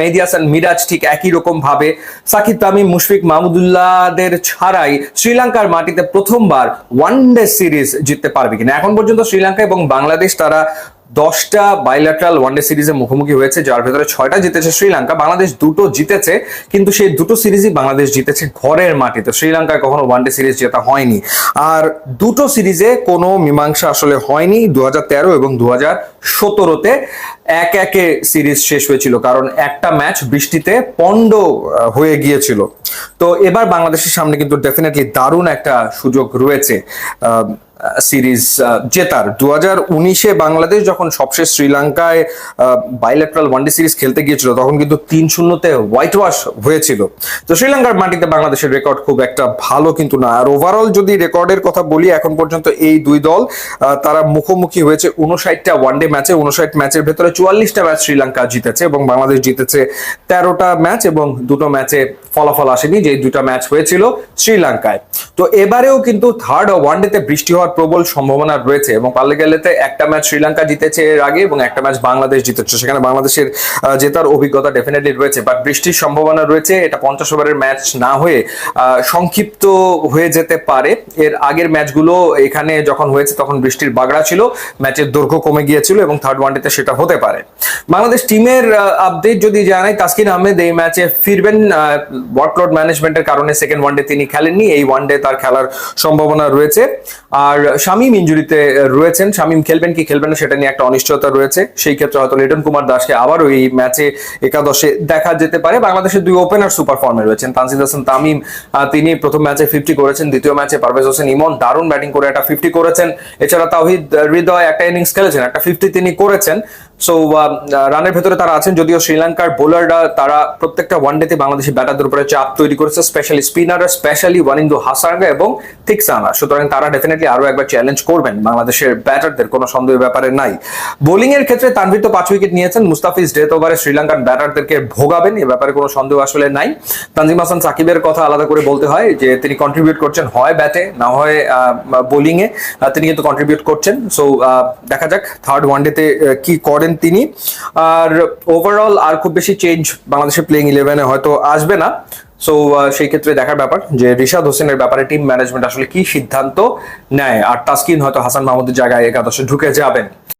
মেহেদি হাসান, মিরাজ ঠিক একই রকম ভাবে। সাকিব তামিম, মুশফিক মাহমুদুল্লাহদের ছাড়াই শ্রীলঙ্কার মাটিতে প্রথমবার ওয়ান ডে সিরিজ জিততে পারবে কিনা। এখন পর্যন্ত শ্রীলঙ্কা এবং বাংলাদেশ তারা দশটা বাইল্যাট্রাল ওয়ানডে সিরিজে মুখোমুখি হয়েছে, যার ভেতরে ছয়টা জিতেছে শ্রীলঙ্কা, বাংলাদেশ দুটো জিতেছে, কিন্তু সেই দুটো সিরিজই বাংলাদেশ জিতেছে ঘরের মাটিতে শ্রীলঙ্কায় কখনো ওয়ানডে সিরিজ জেতা হয়নি। আর দুটো সিরিজে কোনো মীমাংসা আসলে হয়নি দু হাজার তেরো এবং দু হাজার সতেরোতে এক একে সিরিজ শেষ হয়েছিল, কারণ একটা ম্যাচ বৃষ্টিতে পণ্ড হয়ে গিয়েছিল। তো এবার বাংলাদেশের সামনে কিন্তু ডেফিনেটলি দারুণ একটা সুযোগ রয়েছে। সিরিজ জেতার। দু হাজার উনিশে বাংলাদেশ যখন সবশেষ শ্রীলঙ্কায় বাইলেট্রাল ওয়ানডে সিরিজ খেলতে গিয়েছিল, তখন কিন্তু তিন শূন্যতে হোয়াইট ওয়াশ হয়েছিল। তো শ্রীলঙ্কার মাটিতে বাংলাদেশের রেকর্ড খুব একটা ভালো কিন্তু না। আর ওভারঅল যদি রেকর্ডের কথা বলি, এখন পর্যন্ত এই দুই দল তারা মুখোমুখি হয়েছে উনষাটটা ওয়ানডে ম্যাচে উনষাট ম্যাচের ভেতরে চুয়াল্লিশটা ম্যাচ শ্রীলঙ্কা জিতেছে এবং বাংলাদেশ জিতেছে তেরোটা ম্যাচ এবং দুটো ম্যাচে ফলাফল আসেনি যে দুটো ম্যাচ হয়েছিল শ্রীলঙ্কায়। তো এবারেও কিন্তু থার্ড ওয়ানডেতে বৃষ্টি হওয়ার প্রবল সম্ভাবনা রয়েছে এবং পাল্লে গেলেতে একটা ম্যাচ শ্রীলঙ্কা জিতেছে এর আগে এবং একটা ম্যাচ বাংলাদেশ জিতেছে। সেখানে বাংলাদেশের জেতার অভিজ্ঞতা ডেফিনেটলি রয়েছে। বাট বৃষ্টির সম্ভাবনা রয়েছে, এটা পঞ্চাশ ওভারের ম্যাচ না হয়ে সংক্ষিপ্ত হয়ে যেতে পারে। এর আগের ম্যাচগুলো এখানে যখন হয়েছে তখন বৃষ্টির বাগড়া ছিল ম্যাচের দৈর্ঘ্য কমে গিয়েছিল এবং থার্ড ওয়ানডেতে সেটা হতে পারে। বাংলাদেশ টিমের আপডেট যদি জানাই, তাসকিন আহমেদ এই ম্যাচে ফিরবেন ওয়ার্কলোড ম্যানেজমেন্টের কারণে সেকেন্ড ওয়ানডে তিনি খেলেননি, এই ওয়ানডে তার খেলার সম্ভাবনা রয়েছে। আর শামীম ইঞ্জুরিতে রয়েছেন। শামীম খেলবেন কি খেলবেন না সেটা নিয়ে একটা অনিশ্চয়তা রয়েছে। সেই ক্ষেত্রে হয়তো লিটন কুমার দাসকে আবারও এই ম্যাচে একাদশে দেখা যেতে পারে। বাংলাদেশের দুই ওপেনার সুপার ফর্মে রয়েছেন তানজিদ হাসান তামিম। তিনি প্রথম ম্যাচে ফিফটি করেছেন, দ্বিতীয় ম্যাচে পারভেজ হোসেন ইমন দারুণ ব্যাটিং করে একটা ফিফটি করেছেন। এছাড়া তাহিদ হৃদয় একটা ইনিংস খেলেছেন, একটা ফিফটি তিনি করেছেন। সো রানের ভেতরে তারা আছেন, যদিও শ্রীলঙ্কার বোলাররা তারা প্রত্যেকটা ওয়ান ওয়ানডেতে বাংলাদেশি ব্যাটারদের উপরে চাপ তৈরি করেছে specially spinner specially Wanindu Hasaranga এবং থিকসানা সুতরাং তারা ডেফিনেটলি আরও একবার চ্যালেঞ্জ করবেন, বাংলাদেশের ব্যাটারদের কোনো সন্দেহের ব্যাপারে নাই। বোলিং এর ক্ষেত্রে তানভীর তো পাঁচ উইকেট নিয়েছেন, মুস্তাফিজ ডেথ ওভারে শ্রীলঙ্কার ব্যাটারদেরকে ভোগাবেন, এ ব্যাপারে কোনো সন্দেহ আসলে নাই। তানজিম হাসান সাকিবের কথা আলাদা করে বলতে হয়, যে তিনি কন্ট্রিবিউট করছেন হয় ব্যাটে, না হয় বোলিং এ তিনি কিন্তু কন্ট্রিবিউট করছেন। সো দেখা যাক থার্ড ওয়ান ওয়ানডেতে কি করেন তিনি। আর ওভারঅল আর খুব বেশি চেঞ্জ বাংলাদেশের প্লেইং ইলেভেনে হয়তো আসবে না। সো সেই ক্ষেত্রে দেখার ব্যাপার যে রিশাদ হোসেনের ব্যাপারে টিম ম্যানেজমেন্ট আসলে কি সিদ্ধান্ত নেয়। আর তাসকিন হয়তো হাসান মাহমুদের জায়গায় একাদশে ঢুকে যাবেন।